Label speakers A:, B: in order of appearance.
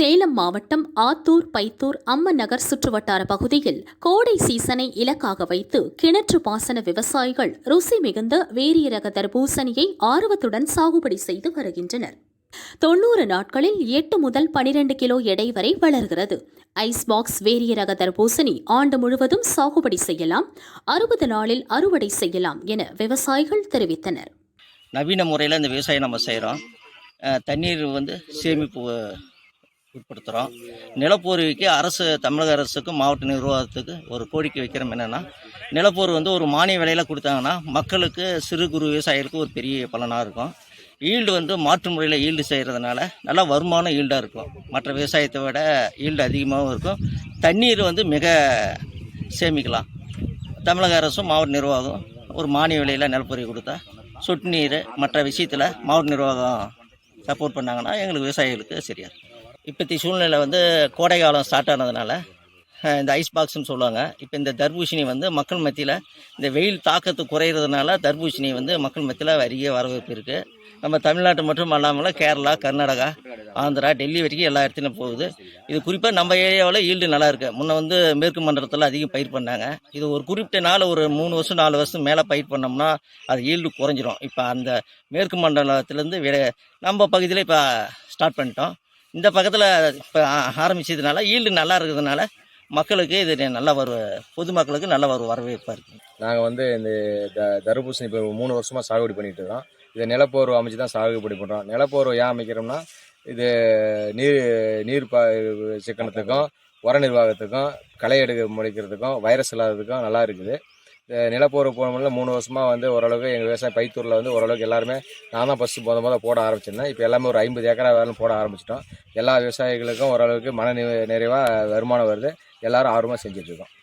A: சேலம் மாவட்டம் ஆத்தூர் பைத்தூர் அம்மன் நகர் சுற்றுவட்டார பகுதியில் கோடை சீசனை இலக்காக வைத்து கிணற்று பாசன விவசாயிகள் ருசி மிகுந்த வேரிய ரக தர்பூசணியை ஆர்வத்துடன் சாகுபடி செய்து வருகின்றனர். தொண்ணூறு நாட்களில் எட்டு முதல் பனிரெண்டு கிலோ எடை வரை வளர்கிறது. ஐஸ் பாக்ஸ் வேரிய ரக தர்பூசணி ஆண்டு முழுவதும் சாகுபடி செய்யலாம் அறுபது நாளில் அறுவடை செய்யலாம் என விவசாயிகள் தெரிவித்தனர்.
B: நவீன முறையில் இந்த விவசாயம் நம்ம செய்கிறோம் தண்ணீர் வந்து சேமிப்பு உட்படுத்துகிறோம் நிலப்போர்வைக்கு அரசு தமிழக அரசுக்கும் மாவட்ட நிர்வாகத்துக்கு ஒரு கோரிக்கை வைக்கிறோம். என்னென்னா நிலப்போர் வந்து ஒரு மானிய விலையில் கொடுத்தாங்கன்னா மக்களுக்கு சிறு குறு விவசாயிகளுக்கு ஒரு பெரிய பலனாக இருக்கும். ஈல்டு வந்து மாற்று முறையில் ஈல்டு செய்கிறதுனால நல்லா வருமானம் ஈல்டாக இருக்கும். மற்ற விவசாயத்தை விட ஈல்டு அதிகமாகவும் இருக்கும். தண்ணீர் வந்து மிக சேமிக்கலாம். தமிழக அரசும் மாவட்ட நிர்வாகம் ஒரு மானிய விலையில் நிலப்பொறி கொடுத்தா சொட்டு நீர் மற்ற விஷயத்தில் மாவட்ட நிர்வாகம் சப்போர்ட் பண்ணாங்கன்னா எங்களுக்கு விவசாயிகளுக்கு சரியாக இருக்கும். இப்போத்தி சூழ்நிலை வந்து கோடை காலம் ஸ்டார்ட் ஆனதுனால இந்த ஐஸ் பாக்ஸ்னு சொல்லுவாங்க. இப்போ இந்த தர்பூசணி வந்து மக்கள் மத்தியில் இந்த வெயில் தாக்கத்து குறையிறதுனால தர்பூசணி வந்து மக்கள் மத்தியில் அதிக வரவேற்பு இருக்குது நம்ம தமிழ்நாட்டு மட்டும் அல்லாமல் கேரளா கர்நாடகா ஆந்திரா டெல்லி வரைக்கும் எல்லா இடத்துலையும் போகுது. இது குறிப்பாக நம்ம ஏரியாவில் ஈல்டு நல்லா இருக்குது முன்னே வந்து மேற்கு மண்டலத்தில் அதிகம் பயிர் பண்ணாங்க. இது ஒரு குறிப்பிட்ட நாள் ஒரு மூணு வருஷம் நாலு வருஷம் மேலே பயிர் பண்ணோம்னா அது ஈல்டு குறைஞ்சிரும். இப்போ அந்த மேற்கு மண்டலத்திலேருந்து விட நம்ம பகுதியில் இப்போ ஸ்டார்ட் பண்ணிட்டோம். இந்த பக்கத்தில் இப்போ ஆரம்பிச்சதுனால ஈல்டு நல்லா இருக்கிறதுனால மக்களுக்கு இது நல்ல ஒரு பொதுமக்களுக்கு நல்ல ஒரு வரவேற்பாக இருக்குது
C: நாங்கள் வந்து இந்த த தர்பூசணி இப்போ மூணு வருஷமாக சாகுபடி பண்ணிகிட்டு இருக்கோம். இதை நிலப்போர்வை அமைச்சு தான் சாகுபடி பண்ணுறோம் நிலப்போர்வை ஏன் அமைக்கிறோம்னா இது நீர் நீர் பா சிக்கனத்துக்கும் உர நிர்வாகத்துக்கும் களை எடுக்க முளைக்கிறதுக்கும் வைரஸ் இல்லாததுக்கும் நல்லா இருக்குது. இந்த நிலப்போர்வை போனோம்னா மூணு வருஷமாக வந்து ஓரளவுக்கு எங்கள் விவசாயம் பைத்தூரில் வந்து ஓரளவுக்கு எல்லாருமே நான் தான் ஃபஸ்ட்டு முத முத போட ஆரம்பிச்சிருந்தேன். இப்போ எல்லாமே ஒரு ஐம்பது ஏக்கரா வேலை போட ஆரம்பிச்சிட்டோம். எல்லா விவசாயிகளுக்கும் ஓரளவுக்கு மன நிறைவாக வருமானம் வருது. எல்லோரும் ஆர்வமாக செஞ்சுட்ருக்கோம்